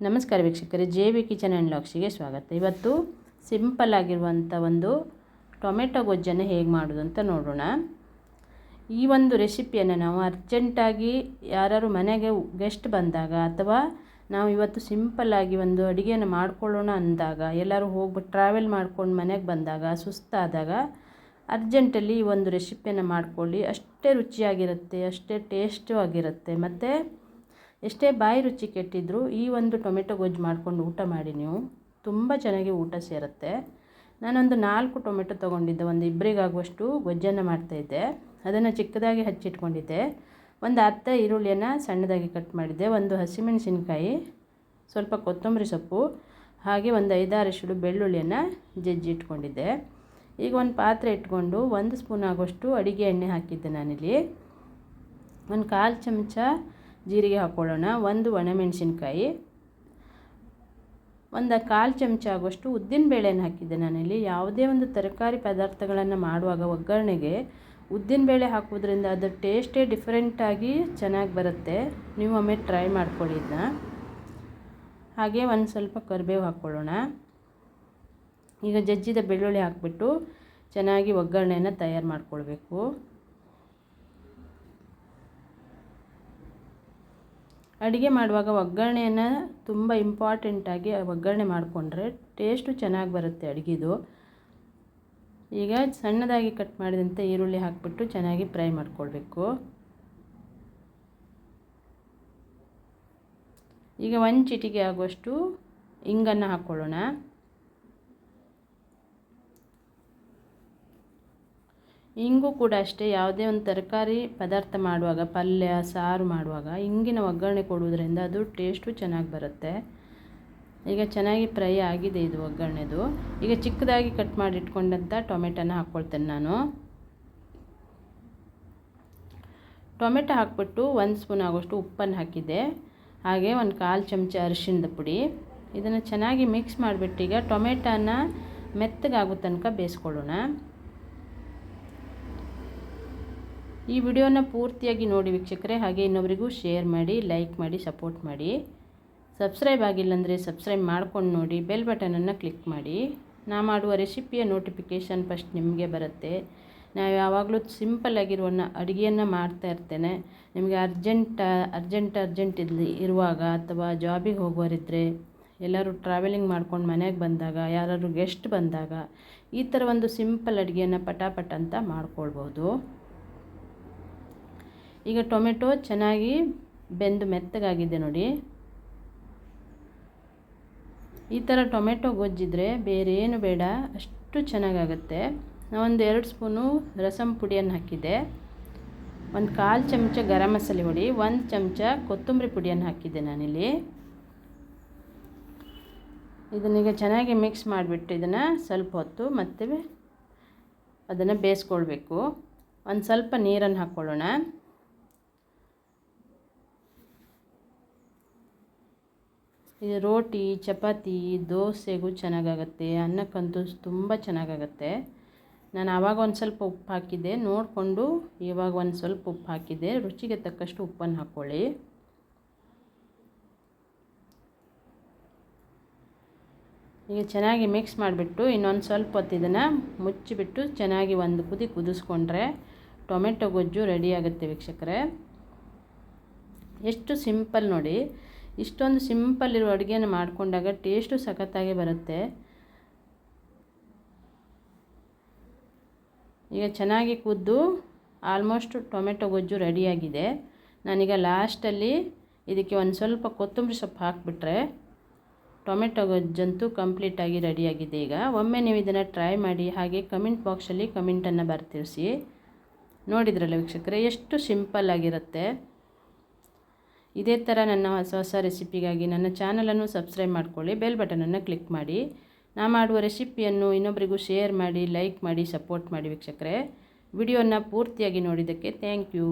ನಮಸ್ಕಾರ ವೀಕ್ಷಕರೇ, J V kitchen and ಲಾಕ್ಸಿಗೆ ಸ್ವಾಗತ. ಇವತ್ತು ಸಿಂಪಲ್ ಆಗಿರುವಂಥ ಒಂದು ಟೊಮೆಟೊ ಗೊಜ್ಜನ್ನು ಹೇಗೆ ಮಾಡೋದು ಅಂತ ನೋಡೋಣ. ಈ ಒಂದು ರೆಸಿಪಿಯನ್ನು ನಾವು ಅರ್ಜೆಂಟಾಗಿ ಯಾರು ಮನೆಗೆ ಗೆಸ್ಟ್ ಬಂದಾಗ ಅಥವಾ ನಾವು ಇವತ್ತು ಸಿಂಪಲ್ಲಾಗಿ ಒಂದು ಅಡುಗೆಯನ್ನು ಮಾಡ್ಕೊಳ್ಳೋಣ ಅಂದಾಗ, ಎಲ್ಲರೂ ಹೋಗ್ಬಿಟ್ಟು ಟ್ರಾವೆಲ್ ಮಾಡ್ಕೊಂಡು ಮನೆಗೆ ಬಂದಾಗ, ಸುಸ್ತಾದಾಗ ಅರ್ಜೆಂಟಲ್ಲಿ ಈ ಒಂದು ರೆಸಿಪಿಯನ್ನು ಮಾಡ್ಕೊಳ್ಳಿ. ಅಷ್ಟೇ ರುಚಿಯಾಗಿರುತ್ತೆ, ಅಷ್ಟೇ ಟೇಸ್ಟು ಆಗಿರುತ್ತೆ. ಮತ್ತು ಎಷ್ಟೇ ಬಾಯಿ ರುಚಿ ಕೆಟ್ಟಿದ್ದರೂ ಈ ಒಂದು ಟೊಮೆಟೊ ಗೊಜ್ಜು ಮಾಡಿಕೊಂಡು ಊಟ ಮಾಡಿ ನೀವು. ತುಂಬ ಚೆನ್ನಾಗಿ ಊಟ ಸೇರುತ್ತೆ. ನಾನೊಂದು ನಾಲ್ಕು ಟೊಮೆಟೊ ತೊಗೊಂಡಿದ್ದೆ. ಒಂದು ಇಬ್ಬರಿಗಾಗುವಷ್ಟು ಗೊಜ್ಜನ್ನು ಮಾಡ್ತಾಯಿದ್ದೆ ಅದನ್ನು ಚಿಕ್ಕದಾಗಿ ಹಚ್ಚಿಟ್ಕೊಂಡಿದ್ದೆ. ಒಂದು ಅರ್ಧ ಈರುಳ್ಳಿಯನ್ನು ಸಣ್ಣದಾಗಿ ಕಟ್ ಮಾಡಿದ್ದೆ. ಒಂದು ಹಸಿಮೆಣಸಿನ್ಕಾಯಿ, ಸ್ವಲ್ಪ ಕೊತ್ತಂಬರಿ ಸೊಪ್ಪು, ಹಾಗೆ ಒಂದು ಐದಾರಷ್ಟು ಬೆಳ್ಳುಳ್ಳಿಯನ್ನು ಜಜ್ಜಿ ಇಟ್ಕೊಂಡಿದ್ದೆ ಈಗ ಒಂದು ಪಾತ್ರೆ ಇಟ್ಕೊಂಡು ಒಂದು ಸ್ಪೂನ್ ಆಗೋಷ್ಟು ಅಡುಗೆ ಎಣ್ಣೆ ಹಾಕಿದ್ದೆ ನಾನಿಲ್ಲಿ. ಒಂದು ಕಾಲು ಚಮಚ ಜೀರಿಗೆ ಹಾಕ್ಕೊಳ್ಳೋಣ ಒಂದು ಒಣಮೆಣಸಿನ್ಕಾಯಿ. ಒಂದು ಕಾಲು ಚಮಚ ಆಗುವಷ್ಟು ಉದ್ದಿನಬೇಳೆಯನ್ನು ಹಾಕಿದ್ದೆ ನಾನಿಲ್ಲಿ. ಯಾವುದೇ ಒಂದು ತರಕಾರಿ ಪದಾರ್ಥಗಳನ್ನು ಮಾಡುವಾಗ ಒಗ್ಗರಣೆಗೆ ಉದ್ದಿನಬೇಳೆ ಹಾಕೋದ್ರಿಂದ ಅದು ಟೇಸ್ಟೇ ಡಿಫ್ರೆಂಟಾಗಿ ಚೆನ್ನಾಗಿ ಬರುತ್ತೆ. ನೀವು ಒಮ್ಮೆ ಟ್ರೈ ಮಾಡ್ಕೊಳ್ಳಿ ಇದನ್ನ ಹಾಗೆ ಒಂದು ಸ್ವಲ್ಪ ಕರಿಬೇವು ಹಾಕ್ಕೊಳ್ಳೋಣ ಈಗ ಜಜ್ಜಿದ ಬೆಳ್ಳುಳ್ಳಿ ಹಾಕ್ಬಿಟ್ಟು ಚೆನ್ನಾಗಿ ಒಗ್ಗರಣೆಯನ್ನು ತಯಾರು ಮಾಡ್ಕೊಳ್ಬೇಕು. ಅಡುಗೆ ಮಾಡುವಾಗ ಒಗ್ಗರಣೆಯನ್ನು ತುಂಬ ಇಂಪಾರ್ಟೆಂಟಾಗಿ ಒಗ್ಗರಣೆ ಮಾಡಿಕೊಂಡ್ರೆ ಟೇಸ್ಟು ಚೆನ್ನಾಗಿ ಬರುತ್ತೆ ಅಡುಗೆದು. ಈಗ ಸಣ್ಣದಾಗಿ ಕಟ್ ಮಾಡಿದಂಥ ಈರುಳ್ಳಿ ಹಾಕಿಬಿಟ್ಟು ಚೆನ್ನಾಗಿ ಫ್ರೈ ಮಾಡಿಕೊಳ್ಬೇಕು. ಈಗ ಒಂದು ಚಿಟಿಕೆ ಆಗುವಷ್ಟು ಇಂಗನ್ನು ಹಾಕ್ಕೊಳ್ಳೋಣ ಇಂಗು ಕೂಡ ಅಷ್ಟೇ, ಯಾವುದೇ ಒಂದು ತರಕಾರಿ ಪದಾರ್ಥ ಮಾಡುವಾಗ, ಪಲ್ಯ, ಸಾರು ಮಾಡುವಾಗ ಇಂಗಿನ ಒಗ್ಗರಣೆ ಕೊಡುವುದರಿಂದ ಅದು ಟೇಸ್ಟು ಚೆನ್ನಾಗಿ ಬರುತ್ತೆ. ಈಗ ಚೆನ್ನಾಗಿ ಫ್ರೈ ಆಗಿದೆ ಇದು ಒಗ್ಗರಣೆದು. ಈಗ ಚಿಕ್ಕದಾಗಿ ಕಟ್ ಮಾಡಿ ಇಟ್ಕೊಂಡಂಥ ಟೊಮೆಟೊನ ಹಾಕ್ಕೊಳ್ತೇನೆ ನಾನು. ಟೊಮೆಟೊ ಹಾಕ್ಬಿಟ್ಟು ಒಂದು ಸ್ಪೂನ್ ಆಗೋಷ್ಟು ಉಪ್ಪನ್ನು ಹಾಕಿದ್ದೆ ಹಾಗೆ ಒಂದು ಕಾಲು ಚಮಚ ಅರಿಶಿನದ ಪುಡಿ. ಇದನ್ನು ಚೆನ್ನಾಗಿ ಮಿಕ್ಸ್ ಮಾಡಿಬಿಟ್ಟು ಈಗ ಟೊಮೆಟೊನ ಮೆತ್ತಗಾಗೋ ತನಕ ಬೇಯಿಸ್ಕೊಳ್ಳೋಣ. ಈ ವಿಡಿಯೋನ ಪೂರ್ತಿಯಾಗಿ ನೋಡಿ ವೀಕ್ಷಕರೇ, ಹಾಗೆ ಇನ್ನೊಬ್ಬರಿಗೂ ಶೇರ್ ಮಾಡಿ, ಲೈಕ್ ಮಾಡಿ, ಸಪೋರ್ಟ್ ಮಾಡಿ. ಸಬ್ಸ್ಕ್ರೈಬ್ ಆಗಿಲ್ಲ ಅಂದರೆ ಸಬ್ಸ್ಕ್ರೈಬ್ ಮಾಡ್ಕೊಂಡು ನೋಡಿ, ಬೆಲ್ ಬಟನನ್ನು ಕ್ಲಿಕ್ ಮಾಡಿ. ನಾ ಮಾಡುವ ರೆಸಿಪಿಯ ನೋಟಿಫಿಕೇಷನ್ ಫಸ್ಟ್ ನಿಮಗೆ ಬರುತ್ತೆ. ನಾವು ಯಾವಾಗಲೂ ಸಿಂಪಲ್ಲಾಗಿರುವ ಅಡುಗೆಯನ್ನು ಮಾಡ್ತಾ ಇರ್ತೇನೆ. ನಿಮಗೆ ಅರ್ಜೆಂಟ್ ಅರ್ಜೆಂಟ್ ಅರ್ಜೆಂಟ್ ಇಲ್ಲಿ ಇರುವಾಗ ಅಥವಾ ಜಾಬಿಗೆ ಹೋಗೋರಿದ್ದರೆ ಎಲ್ಲರೂ ಟ್ರಾವೆಲಿಂಗ್ ಮಾಡ್ಕೊಂಡು ಮನೆಗೆ ಬಂದಾಗ, ಯಾರಾದ್ರು ಗೆಸ್ಟ್ ಬಂದಾಗ, ಈ ಥರ ಒಂದು ಸಿಂಪಲ್ ಅಡುಗೆಯನ್ನು ಪಟಾಪಟ ಅಂತ ಮಾಡ್ಕೊಳ್ಬೋದು ಈಗ ಟೊಮೆಟೊ ಚೆನ್ನಾಗಿ ಬೆಂದು ಮೆತ್ತಗಾಗಿದೆ ನೋಡಿ. ಈ ಥರ ಟೊಮೆಟೊ ಗೊಜ್ಜಿದ್ರೆ ಬೇರೆ ಏನು ಬೇಡ, ಅಷ್ಟು ಚೆನ್ನಾಗಾಗುತ್ತೆ. ನಾವೊಂದು ಎರಡು ಸ್ಪೂನು ರಸಂ ಪುಡಿಯನ್ನು ಹಾಕಿದ್ದೆ ಒಂದು ಕಾಲು ಚಮಚ ಗರಂ ಮಸಾಲೆ ಹೊಡಿ ಒಂದು ಚಮಚ ಕೊತ್ತಂಬರಿ ಪುಡಿಯನ್ನು ಹಾಕಿದ್ದೆ ನಾನಿಲ್ಲಿ. ಇದನ್ನೀಗ ಚೆನ್ನಾಗಿ ಮಿಕ್ಸ್ ಮಾಡಿಬಿಟ್ಟು ಇದನ್ನು ಸ್ವಲ್ಪ ಹೊತ್ತು ಮತ್ತೆ ಅದನ್ನು ಬೇಯಿಸ್ಕೊಳ್ಬೇಕು. ಒಂದು ಸ್ವಲ್ಪ ನೀರನ್ನು ಹಾಕ್ಕೊಳ್ಳೋಣ ಇದು ರೋಟಿ, ಚಪಾತಿ, ದೋಸೆಗೂ ಚೆನ್ನಾಗಾಗತ್ತೆ. ಅನ್ನಕ್ಕಂತೂ ತುಂಬ ಚೆನ್ನಾಗಾಗತ್ತೆ. ನಾನು ಆವಾಗ ಒಂದು ಸ್ವಲ್ಪ ಉಪ್ಪು ಹಾಕಿದ್ದೆ. ನೋಡಿಕೊಂಡು ಇವಾಗ ಒಂದು ಸ್ವಲ್ಪ ಉಪ್ಪು ಹಾಕಿದ್ದೆ. ರುಚಿಗೆ ತಕ್ಕಷ್ಟು ಉಪ್ಪನ್ನು ಹಾಕ್ಕೊಳ್ಳಿ. ಈಗ ಚೆನ್ನಾಗಿ ಮಿಕ್ಸ್ ಮಾಡಿಬಿಟ್ಟು ಇನ್ನೊಂದು ಸ್ವಲ್ಪ ಹೊತ್ತು ಇದನ್ನು ಮುಚ್ಚಿಬಿಟ್ಟು ಚೆನ್ನಾಗಿ ಒಂದು ಕುದಿ ಕುದಿಸ್ಕೊಂಡ್ರೆ ಟೊಮೆಟೊ ಗೊಜ್ಜು ರೆಡಿ ಆಗುತ್ತೆ ವೀಕ್ಷಕರೇ. ಎಷ್ಟು ಸಿಂಪಲ್ ನೋಡಿ. ಇಷ್ಟೊಂದು ಸಿಂಪಲ್ ಇರೋ ಅಡುಗೆನ ಮಾಡಿಕೊಂಡಾಗ ಟೇಸ್ಟು ಸಖತ್ತಾಗಿ ಬರುತ್ತೆ. ಈಗ ಚೆನ್ನಾಗಿ ಕುದ್ದು ಆಲ್ಮೋಸ್ಟ್ ಟೊಮೆಟೊ ಗೊಜ್ಜು ರೆಡಿಯಾಗಿದೆ ನಾನೀಗ ಲಾಸ್ಟಲ್ಲಿ ಇದಕ್ಕೆ ಒಂದು ಸ್ವಲ್ಪ ಕೊತ್ತಂಬರಿ ಸೊಪ್ಪು ಹಾಕಿಬಿಟ್ರೆ ಟೊಮೆಟೊ ಗೊಜ್ಜಂತೂ ಕಂಪ್ಲೀಟಾಗಿ ರೆಡಿಯಾಗಿದೆ ಈಗ. ಒಮ್ಮೆ ನೀವು ಇದನ್ನು ಟ್ರೈ ಮಾಡಿ ಹಾಗೆ ಕಮೆಂಟ್ ಬಾಕ್ಸಲ್ಲಿ ಕಮೆಂಟನ್ನು ಬರ್ತಿರಿಸಿ. ನೋಡಿದ್ರಲ್ಲ ವೀಕ್ಷಕರೇ, ಎಷ್ಟು ಸಿಂಪಲ್ ಆಗಿರುತ್ತೆ. ಇದೇ ಥರ ನನ್ನ ಹೊಸ ಹೊಸ ರೆಸಿಪಿಗಾಗಿ ನನ್ನ ಚಾನಲನ್ನು ಸಬ್ಸ್ಕ್ರೈಬ್ ಮಾಡ್ಕೊಳ್ಳಿ, ಬೆಲ್ ಬಟನನ್ನು ಕ್ಲಿಕ್ ಮಾಡಿ. ನಾ ಮಾಡುವ ರೆಸಿಪಿಯನ್ನು ಇನ್ನೊಬ್ಬರಿಗೂ ಶೇರ್ ಮಾಡಿ, ಲೈಕ್ ಮಾಡಿ, ಸಪೋರ್ಟ್ ಮಾಡಿ ವೀಕ್ಷಕರೇ. ವಿಡಿಯೋನ ಪೂರ್ತಿಯಾಗಿ ನೋಡಿದ್ದಕ್ಕೆ ಥ್ಯಾಂಕ್ ಯು.